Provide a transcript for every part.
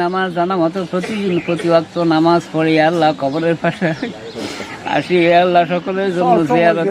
আমার জানা মতো প্রতিদিন প্রতি ওয়াক্ত নামাজ পড়ি আল্লাহ কবরের পাশে আসি আল্লাহ সকলের জন্য জিয়ারত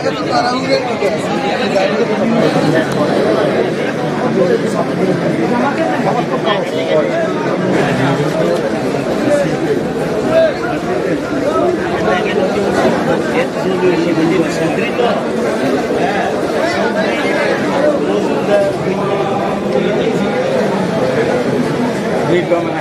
সময় জিয়ারত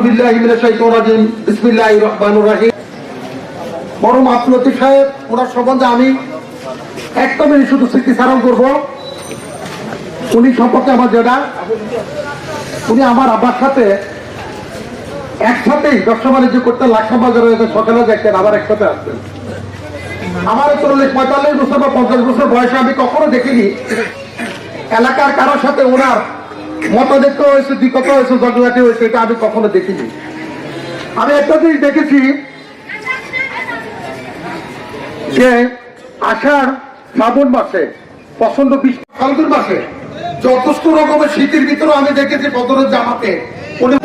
আউযু বিল্লাহি মিনাশ শাইতানির রাজিম। বিসমিল্লাহির রহমানির রহিম। মরম আফলতি সাহেব, ওনার সম্বন্ধে আমি একটা মিনিট শুধু স্মৃতিচারণ করব। উনি সম্পর্কে আমার যেটা উনি আমার আব্বার সাথে একসাথেই ব্যবসা বাণিজ্য করতে লাক্ষা বাজারে সকালে দেখতেন, আবার একসাথে আসতেন। আমার চল্লিশ পঁয়তাল্লিশ বছর বা পঞ্চাশ বছর বয়সে আমি কখনো দেখিনি। এলাকার কারোর সাথে ওনার মতানৈক্য হয়েছে বিকত হয়েছে ঝগড়াটি হয়েছে, এটা আমি কখনো দেখিনি। আমি একটা জিনিস দেখেছি যে আষাঢ় শ্রাবণ মাসে পছন্দ বৃষ্টি মাসে যথেষ্ট রকমের শীতের ভিতরে আমি দেখেছি বদরের জামাতে। উনি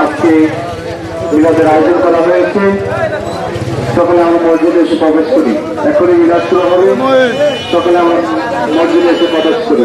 আজকে মিলাদের আয়োজন করা হয়েছে। সকলে আমরা মসজিদে এসে প্রবেশ করি এখনই মিলাদ শুরু হবে সকলে আমরা মসজিদে এসে প্রবেশ করি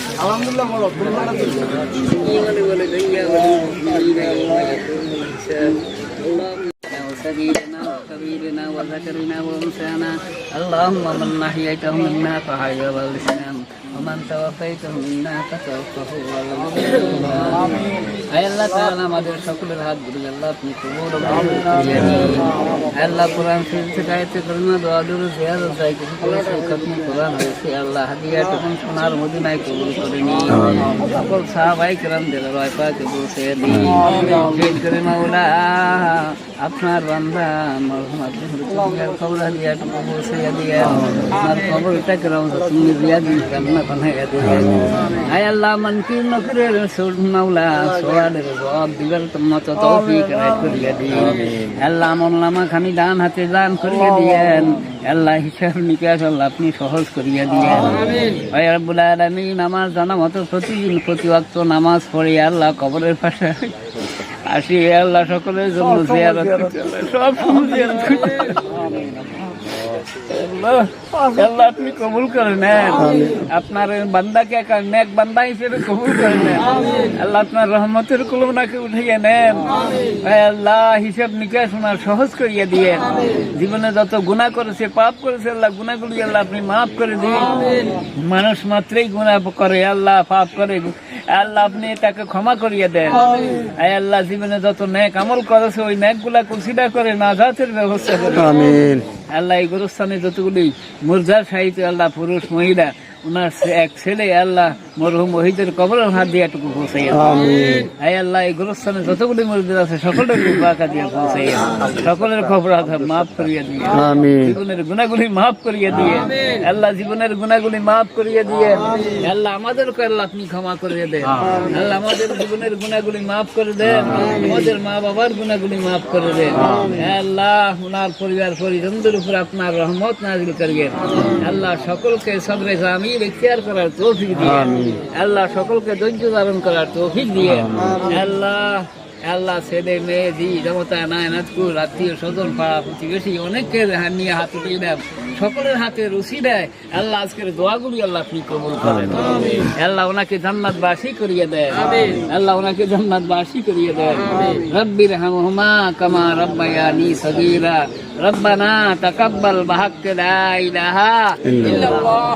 আলহামদুলিল্লাহ বলো আল্লাহ صغيرنا وكبيرنا وذكرنا وانثانا اللهم من احييته منا فحي والاسلام ومن توفيته منا فتوفه على আয় আল্লাহ তাআলা আমাদের সকলের হাত ধরে আল্লাহ আপনি কবুল ও মঞ্জুর করিয়ে দিন আয় আল্লাহ কোরআন শরীফ থেকে আয়াতে করিমা দোয়া দুরু জিয়ারত যায় কিছু করেছে খতম কোরআন হয়েছে আল্লাহ হাদিয়া তখন সোনার মদিনায় কবুল করে নিন সকল সাহাবাই کرام দিল রয় পাকে বসে দিন শহীদ করে মাওলা আপনার বান্দা মরহুম আপনি হুজুরের কবর হাদিয়া টুকু বসে দিয়া আপনার কবরটা کرام তুমি দিয়া দিন কান্না বানাইয়া দিন আয় আল্লাহ মন কি নকরে সুর মাওলা সোয়ালের জবাব দিবার মতো তৌফিক রায় করিয়া দিন আল্লাহ আমল নামা খানি দান হাতে দান করিয়া দিয়েন আল্লাহ হিসাব নিকাশ আল্লাহ আপনি সহজ করিয়া দিয়েন আয় রব্বুল আলামিন আমার জানা মতো প্রতিদিন প্রতি ওয়াক্ত নামাজ পড়ে আল্লাহ কবরের পাশে আসি আল্লাহ সকলের জন্য জিয়ারত সব সময় জিয়ারত করতে আল্লাহ আপনি কবুল করে নেন। আপনার বান্দাকে নেক বান্দা হিসেবে কবুল করে নেন। আল্লাহ আপনার রহমতের কলমনাকে উঠিয়ে নেন। আল্লাহ হিসাব নিকাশ ওনার সহজ করিয়ে দিয়ে জীবনে যত গুণা করেছে পাপ করেছে আল্লাহ গুণাগুলি আল্লাহ আপনি মাফ করে দিন। মানুষ মাত্রই গুণা করে আল্লাহ পাপ করে। আল্লাহ আপনি তাকে ক্ষমা করিয়ে দেন। আয় আল্লাহ জীবনে যত ন্যাক আমল করেছে ওই ন্যাকগুলা কুসিদা করে নাজাতের ব্যবস্থা করে আমিন। আল্লাহ এই গুরুস্থানে যতগুলি মুরজার সাহিত্য আল্লাহ পুরুষ মহিলা ওনার এক ছেলে আল্লাহ মরহুম মহিদের কবরের হাত দিয়ে এটুকু পৌঁছাই আয় আল্লাহ এই গোরস্থানে যতগুলি মসজিদ আছে সকলের বাঁকা দিয়ে পৌঁছাই সকলের খবর মাফ করিয়ে দিয়ে। জীবনের গুণাগুলি মাফ করিয়ে দিয়ে। আল্লাহ জীবনের গুণাগুলি মাফ করিয়ে দিয়ে। আল্লাহ আমাদেরকে আল্লাহ আপনি ক্ষমা করিয়ে দেন। আল্লাহ আমাদের জীবনের গুণাগুলি মাফ করে দেন। আমাদের মা বাবার গুণাগুলি মাফ করে দেন। আল্লাহ ওনার পরিবার পরিজনদের উপর আপনার রহমত নাজিল করিয়েন আল্লাহ সকলকে সবরে আমি ইখতিয়ার করার তৌফিক দিয়ে আল্লাহ সকলকে ধৈর্য ধারণ করার তৌফিক দিয়ে আল্লাহ আল্লাহ ছেলে মেয়ে জি জমতা নায়নাথপুর আত্মীয় স্বজন পাড়া প্রতিবেশী অনেককে নিয়ে হাত উঠিয়ে দেন সকলের হাতে রুচি দেয়। আল্লাহ আজকের দোয়াগুলি আল্লাহ আপনি কবুল করেন। আল্লাহ ওনাকে জান্নাত বাসি করিয়ে দেয় আল্লাহ ওনাকে জান্নাত বাসি করিয়ে দেয় রব্বির হামহুমা কামা রব্বায়ানি সগীরা। রব্বানা তাকাব্বাল বাহাক্ক লা ইলাহা ইল্লাল্লাহ।